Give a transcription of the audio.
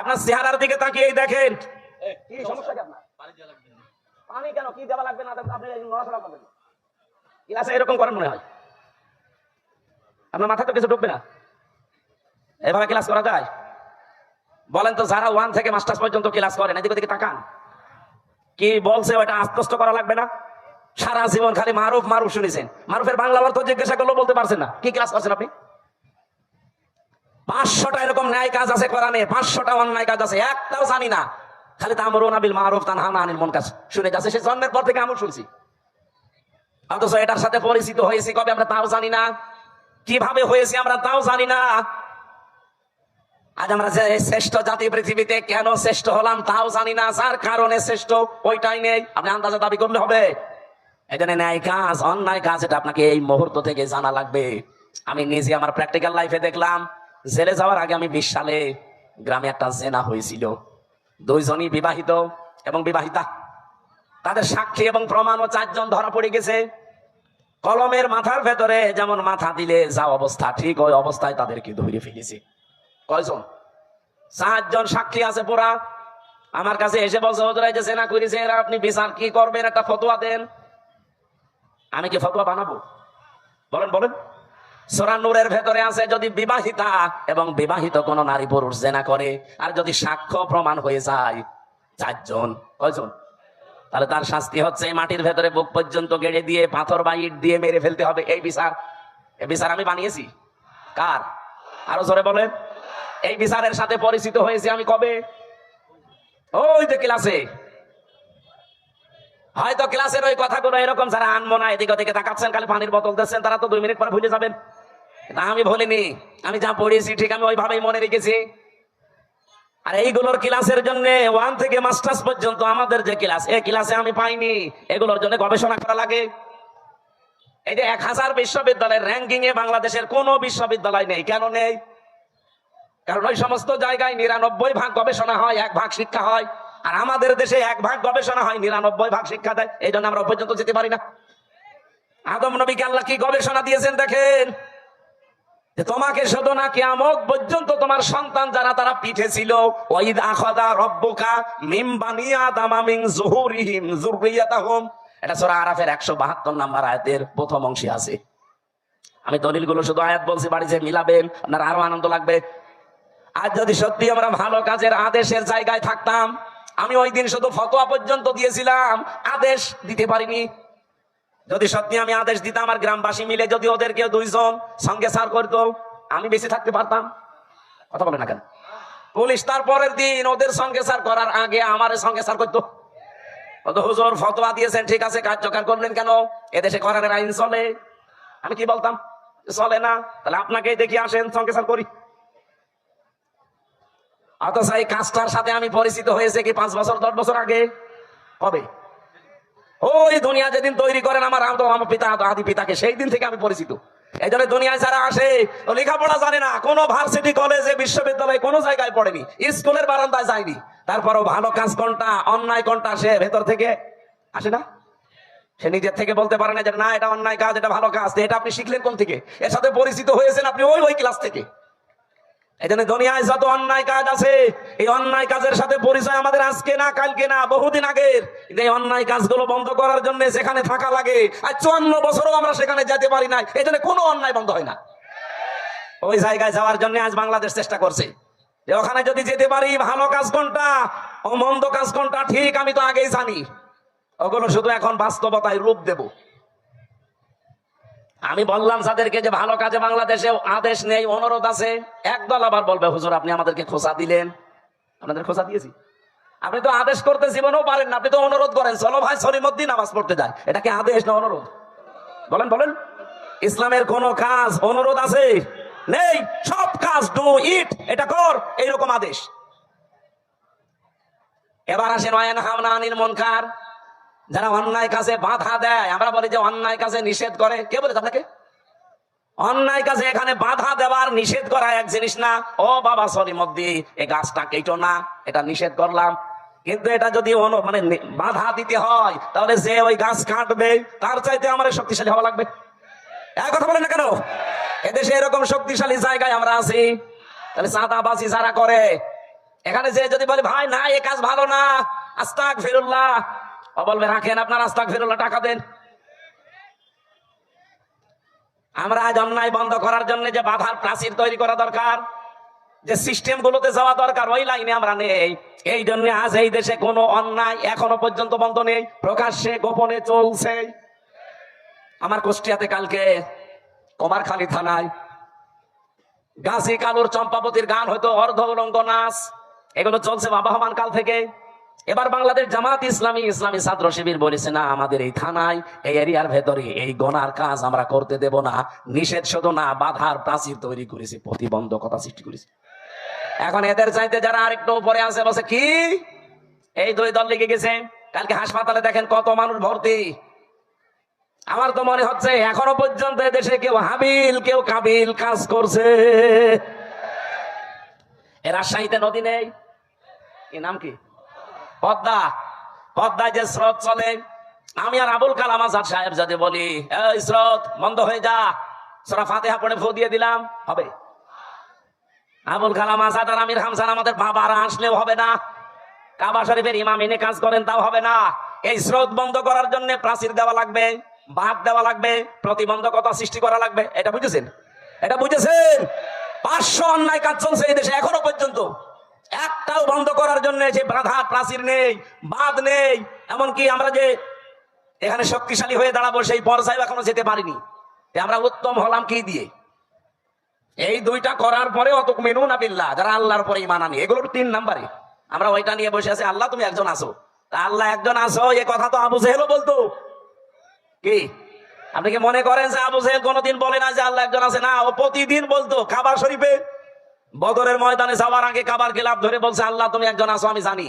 আপনার চেহারার দিকে তাকিয়ে দেখেন। কি সমস্যা কি আপনার? পানি কেন? কি দেওয়া লাগবে না? আপনি নড়াচড়া করবেন। ক্লাসে এরকম করেন মনে হয়। আপনার মাথা তো কিছু ঢুকবে না। এভাবে ক্লাস করা যায়? বলেন তো যারা ওয়ান থেকে মাস্টার্স পর্যন্ত ক্লাস করেন এদিকে দিকে তাকান। কি বলছে ওটা? আত্মস্থ করা লাগবে না? সারা জীবন খালি মারুফ মারুফ শুনেছেন। মারুফের বাংলা অর্থ জিজ্ঞাসা করলেও বলতে পারছেন না। কি ক্লাস করছেন আপনি? পাঁচশোটা এরকম ন্যায় কাজ আছে কোরআনে, পাঁচশোটা অন্যায় কাজ আছে, একটাও জানি না। খালি তামর নাবিল মারুফ তান হানা আনিল মন কাজ শুনে যাচ্ছে, সে জন্মের পর থেকে আমল শুনছি। অথচ এটার সাথে পরিচিত হয়েছি কবে আমরা তাও জানি না। কীভাবে হয়েছি আমরা তাও জানি না। আজ আমরা যে শ্রেষ্ঠ জাতি পৃথিবীতে কেন শ্রেষ্ঠ হলাম তাও জানি না, যার কারণে শ্রেষ্ঠ ওইটাই নেই। আপনি আন্দাজে দাবি করলে হবে। এখানে ন্যায় কাজ, অন্যায় কাজ, এটা আপনাকে এই মুহূর্ত থেকে জানা লাগবে। আমি নিজে আমার প্র্যাকটিক্যাল লাইফে দেখলাম। জেলে যাওয়ার আগে আমি বিশ সালে গ্রামে একটা জেনা হয়েছিল। দুইজনই বিবাহিত এবং বিবাহিতা। তাদের সাক্ষী এবং প্রমাণ ও চারজন ধরা পড়ে গেছে। কলমের মাথার ভেতরে যেমন মাথা দিলে যা অবস্থা, ঠিক ওই অবস্থায় তাদেরকে ধরে ফেলেছে। কয়জন? চারজন সাক্ষী আছে পুরা। আমার কাছে এসে বলছে, হুজুর, এই যে জেনা করেছে, এরা আপনি বিচার কি করবেন? একটা ফতোয়া দেন। আমি কি ফতোয়া বানাবো? বলেন বলেন। সোরা নূরের ভেতরে আছে, যদি বিবাহিতা এবং বিবাহিত কোন নারী পুরুষ জেনা করে, আর যদি সাক্ষ্য প্রমাণ হয়ে যায়, চারজন, কয়জন? তাহলে তার শাস্তি হচ্ছে মাটির ভেতরে বুক পর্যন্ত গেড়ে দিয়ে, পাথর বা ইট দিয়ে মেরে ফেলতে হবে। এই বিচার এই বিচার আমি বানিয়েছি। কার? আরও জোরে বলেন। এই বিচারের সাথে পরিচিত হয়েছি আমি কবে? ওই তো ক্লাসে। হয়তো ক্লাসের ওই কথাগুলো এরকম যারা আনব না এদিকে ওদিকে তাকাচ্ছেন, খালি পানির বোতল দিচ্ছেন, তারা তো দুই মিনিট পরে ভুলে যাবেন। আমি ভুলিনি। আমি যা পড়েছি, ঠিক আমি ওইভাবেই মনে রেখেছি। আর এইগুলোর ক্লাসের জন্য ওয়ান থেকে মাস্টার্স পর্যন্ত আমাদের যে ক্লাস এই ক্লাসে আমি পাইনি। এগুলোর জন্য গবেষণা করা লাগে। এই যে এক হাজার বিশ্ববিদ্যালয়ের র্যাঙ্কিং এ বাংলাদেশের কোন বিশ্ববিদ্যালয় নেই। কেন নেই? কারণ ওই সমস্ত জায়গায় নিরানব্বই ভাগ গবেষণা হয়, এক ভাগ শিক্ষা হয়। আর আমাদের দেশে এক ভাগ গবেষণা হয়, নিরানব্বই ভাগ শিক্ষা দেয়। এই জন্য আমরা পর্যন্ত যেতে পারি না। আদম নবীকে আল্লাহ কি গবেষণা দিয়েছেন দেখেন? তোমাকে শুধু না কিয়ামত পর্যন্ত তোমার সন্তান যারা তারা পিঠে ছিল, ওয়াইদ আখাদা রব্বুকা মিম বানি আদামা মিন যুহুরিহিম যুররিয়াতাহুম। এটা সূরা আরাফের 172 নাম্বার আয়াতের প্রথম অংশে আছে। আমি দলিলগুলো শুধু আয়াত বলছি, বাড়িতে মিলাবেন, আপনার আরও আনন্দ লাগবে। আজ যদি সত্যি আমরা ভালো কাজের আদেশের জায়গায় থাকতাম, আমি ওই দিন শুধু ফতোয়া পর্যন্ত দিয়েছিলাম, আদেশ দিতে পারিনি। যদি সত্যি আমি আদেশ দিতাম আর গ্রামবাসী মিলে যদি ওদেরকে দুইজন সঙ্গে সার করতো, আমি বেশি থাকতে পারতাম? কথা বলে না কেন? পুলিশ তার পরের দিন ওদের সঙ্গে সার করার আগে আমার সঙ্গে সার করতো। হুজুর, ফতোয়া দিয়েছেন, ঠিক আছে, কার্যকর করলেন কেন? এদেশে করার আইন চলে। আমি কি বলতাম? চলে না। তাহলে আপনাকেই দেখি আসেন, সঙ্গে সার করি। অথচ এই কাজটার সাথে আমি পরিচিত হয়েছে কি পাঁচ বছর, দশ বছর আগে? কবে ওই দুনিয়া যেদিন তৈরি করেন, আমার আম- আমার পিতা, আদি পিতাকে সেই দিন থেকে আমি পরিচিত। এই জন্য দুনিয়ায় যারা আসে লেখাপড়া জানে না, কোনো ভার্সিটি, কলেজে, বিশ্ববিদ্যালয়ে কোনো জায়গায় পড়েনি, স্কুলের বারান্দায় যায়নি। তারপরও ভালো কাজ কোনটা, অন্যায় কোনটা, সে ভেতর থেকে আসে না? সে নিজের থেকে বলতে পারে না যে, না, এটা অন্যায় কাজ, এটা ভালো কাজ এটা আপনি শিখলেন কোন থেকে? এর সাথে পরিচিত হয়েছেন আপনি ওই ওই ক্লাস থেকে। জন্য দুনিয়ায় যত অন্যায় কাজ আছে, এই অন্যায় কাজের সাথে পরিচয় আমাদের আজকে না, কালকে না, বহুদিন আগের। এই অন্যায় কাজগুলো বন্ধ করার জন্য সেখানে থাকা লাগে, আর চুয়ান্ন বছরও আমরা সেখানে যেতে পারি না এই জন্য কোনো অন্যায় বন্ধ হয় না। ওই জায়গায় যাওয়ার জন্য আজ বাংলাদেশ চেষ্টা করছে। যে ওখানে যদি যেতে পারি, ভালো কাজ কোনটা, ও মন্দ কাজ কোনটা, ঠিক আমি তো আগেই জানি। ওগুলো শুধু এখন বাস্তবতায় রূপ দেব। আমি বললাম যাদেরকে যে ভালো কাজে বাংলাদেশে আদেশ নেই, অনুরোধ আছে। একদল আবার বলবে, হুজুর, আপনি আমাদেরকে খোঁচা দিলেন। আপনাদের খোঁচা দিয়েছি। আপনি তো আদেশ করতে জীবনেও পারেন না, আপনি তো অনুরোধ করেন। চলো ভাই শরীমদ্দিন নামাজ পড়তে যায়। এটা কি আদেশ না অনুরোধ? বলেন বলেন। ইসলামের কোন কাজ, অনুরোধ আছে? নেই। সব কাজ, ডু ইট, এটা কর, এইরকম আদেশ। এবার আসেন ওয়ান হামনা আনিল মনকার। যারা অন্যায় কাজে বাধা দেয়, আমরা বলি যে অন্যায় কাজে নিষেধ করে। কে বলে আপনাকে? অন্যায় কাজে এখানে বাধা দেওয়ার নিষেধ করা এক জিনিস না। ও বাবা সরি মধ্যে এই গাছটা কেটো না, এটা নিষেধ করলাম। কিন্তু এটা যদি মানে বাধা দিতে হয়, তাহলে যে ওই গাছ কাটবে, তার চাইতে আমার শক্তিশালী হওয়া লাগবে। এক কথা বলেন না কেন? এদেশে এরকম শক্তিশালী জায়গায় আমরা আছি। তাহলে চাঁদাবাজি যারা করে, এখানে যে যদি বলে, ভাই, না, এ কাজ ভালো না। আস্তাক ফিরুল্লাহ ও রাখেন আপনার আস্তাক ফিরুল্লাহ টাকা দেন। আমরা আজ অন্যায় বন্ধ করার জন্য যে বাধার প্রাচীর তৈরি করা দরকার, যে সিস্টেম গুলোতে যাওয়া দরকার, ওই লাইনে আমরা নেই। এই জন্য আজ এই দেশে কোনো অন্যায় এখনও পর্যন্ত বন্ধ নেই, প্রকাশ্যে, গোপনে চলছে। আমার কুষ্টিয়াতে কালকে কমারখালী থানায় গাছি কালুর চম্পাবতীর গান হয়তো অর্ধ উলঙ্গ নাচ, এগুলো চলছে বাবাহমান কাল থেকে। এবার বাংলাদেশ জামাত ইসলামী ইসলামী ছাত্র শিবির বলেছে, না, আমাদের এই থানায়, এই এরিয়ার ভেতরে এই গনার কাজ আমরা করতে দেব না। নিষেধ শুধু না, বাধার প্রাচীর তৈরি করেছি, প্রতিবন্ধকতা সৃষ্টি করেছি। এখন এদের চাইতে যারা আরেকটু উপরে আছে বসে কি? এই দুই দল লেগে গেছে। কালকে হাসপাতালে দেখেন কত মানুষ ভর্তি। আমার তো মনে হচ্ছে, এখনও পর্যন্ত দেশে কেউ হাবিল, কেউ কাবিল কাজ করছে। এ রাজশাহীতে নদী নেই। এ নাম কি? পদ্মা পদ্মায় যে স্রোত চলে, আমি আর আবুল কালাম আজাদ সাহেব যদি বলি স্রোত, বন্ধ হয়ে যা। সোরা ফাতেহা পড়ে ফু দিয়ে দিলাম, হবে। আবুল কালাম আজাদ আর আমির হামসান আমাদের বাবারা আসলেও হবে না। কাবা শরীফের ইমাম এনে কাজ করেন, তাও হবে না। এই স্রোত বন্ধ করার জন্য প্রাচীর দেওয়া লাগবে বাদ দেওয়া লাগবে, প্রতিবন্ধকতা সৃষ্টি করা লাগবে। এটা বুঝেছেন? এটা বুঝেছেন? পাঁচশো অন্যায় কাজ চলছে এই দেশে এখনও পর্যন্ত। একটাও বন্ধ করার জন্য যে বাধা, প্রাচীর নেই বাদ নেই। এমনকি আমরা যে এখানে শক্তিশালী হয়ে দাঁড়াবো, সেই পর্যায়ে এখনও যেতে পারিনি। আমরা উত্তম হলাম কি দিয়ে? এই দুইটা করার পরে অত মেনু না বিল্লাহ, যারা আল্লাহর পরে ইমান আনি, এগুলোর তিন নাম্বারে। আমরা ওইটা নিয়ে বসে আছি, আল্লাহ তুমি একজন আসো তা আল্লাহ একজন আসো এ কথা তো আবু জেহেলও বলতো। কি? আপনি কি মনে করেন যে আবু জেহেল কোনোদিন বলে না যে আল্লাহ একজন আছে? না, ও প্রতিদিন বলতো, খাবার শরীফে বদরের ময়দানে যাওয়ার আগে কাবার গেলাপ ধরে বলছে আল্লাহ তুমি একজন আসো আমি জানি।